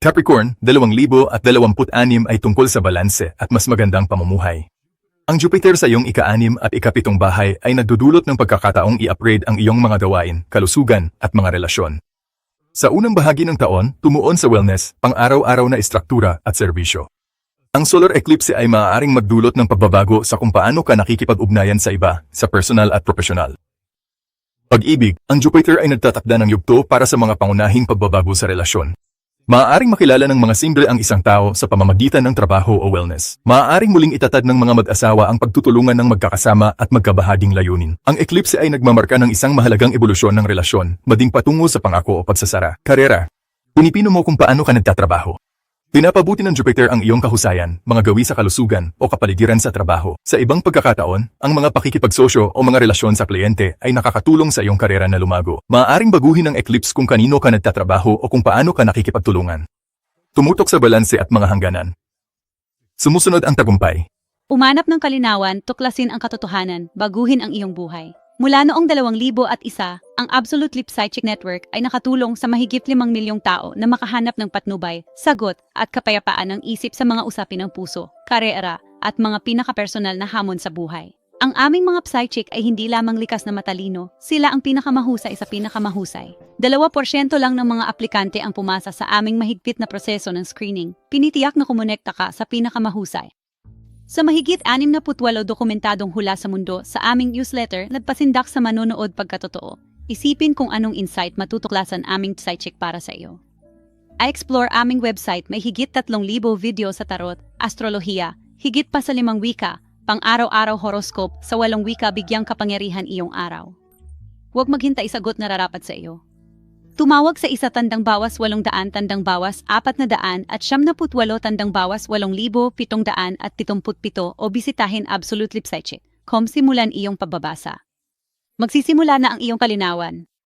Capricorn, 2026 ay tungkol sa balanse at mas magandang pamumuhay. Ang Jupiter sa iyong ika-anim at ikapitong bahay ay nagdudulot ng pagkakataong i-upgrade ang iyong mga gawain, kalusugan, at mga relasyon. Sa unang bahagi ng taon, tumuon sa wellness, pang-araw-araw na istruktura at serbisyo. Ang solar eclipse ay maaaring magdulot ng pagbabago sa kung paano ka nakikipag-ugnayan sa iba, sa personal at profesional. Pag-ibig, ang Jupiter ay nagtatakda ng yugto para sa mga pangunahing pagbabago sa relasyon. Maaaring makilala ng mga single ang isang tao sa pamamagitan ng trabaho o wellness. Maaaring muling itatad ng mga mag-asawa ang pagtutulungan ng magkakasama at magkabahaging layunin. Ang eclipse ay nagmamarka ng isang mahalagang ebolusyon ng relasyon, mading patungo sa pangako o pagsasara. Karera. Pinipino mo kung paano ka nagtatrabaho. Pinapabuti ng Jupiter ang iyong kahusayan, mga gawi sa kalusugan o kapaligiran sa trabaho. Sa ibang pagkakataon, ang mga pakikipagsosyo o mga relasyon sa kliyente ay nakakatulong sa iyong karera na lumago. Maaaring baguhin ng eclipse kung kanino ka nagtatrabaho o kung paano ka nakikipagtulungan. Tumutok sa balanse at mga hangganan. Sumusunod ang tagumpay. Umanap ng kalinawan, tuklasin ang katotohanan, baguhin ang iyong buhay. Mula noong 2001, ang Absolute Lip Psychic Network ay nakatulong sa mahigit 5 milyong tao na makahanap ng patnubay, sagot at kapayapaan ng isip sa mga usapin ng puso, karera at mga pinakapersonal na hamon sa buhay. Ang aming mga psychic ay hindi lamang likas na matalino, sila ang pinakamahusay sa pinakamahusay. 2% lang ng mga aplikante ang pumasa sa aming mahigpit na proseso ng screening. Pinitiyak na kumonekta ka sa pinakamahusay. Sa mahigit 68 dokumentadong hula sa mundo sa aming newsletter, nagpasindak sa manonood pagkatotoo. Isipin kung anong insight matutuklasan aming psychic para sa iyo. I-explore aming website may higit 3,000 video sa tarot, astrolohiya, higit pa sa limang wika, pang araw-araw horoscope sa walong wika bigyang kapangyarihan iyong araw. Huwag maghintay sagot na rarapat sa iyo. Tumawag sa isa tandang bawas walong daan tandang bawas apat na daan at siyam na putwalo tandang bawas walong libo pitong daan at pitumput pito o bisitahin Absolute Lip Psychic. Com simulan iyong pagbabasa. Magsisimula na ang iyong kalinawan.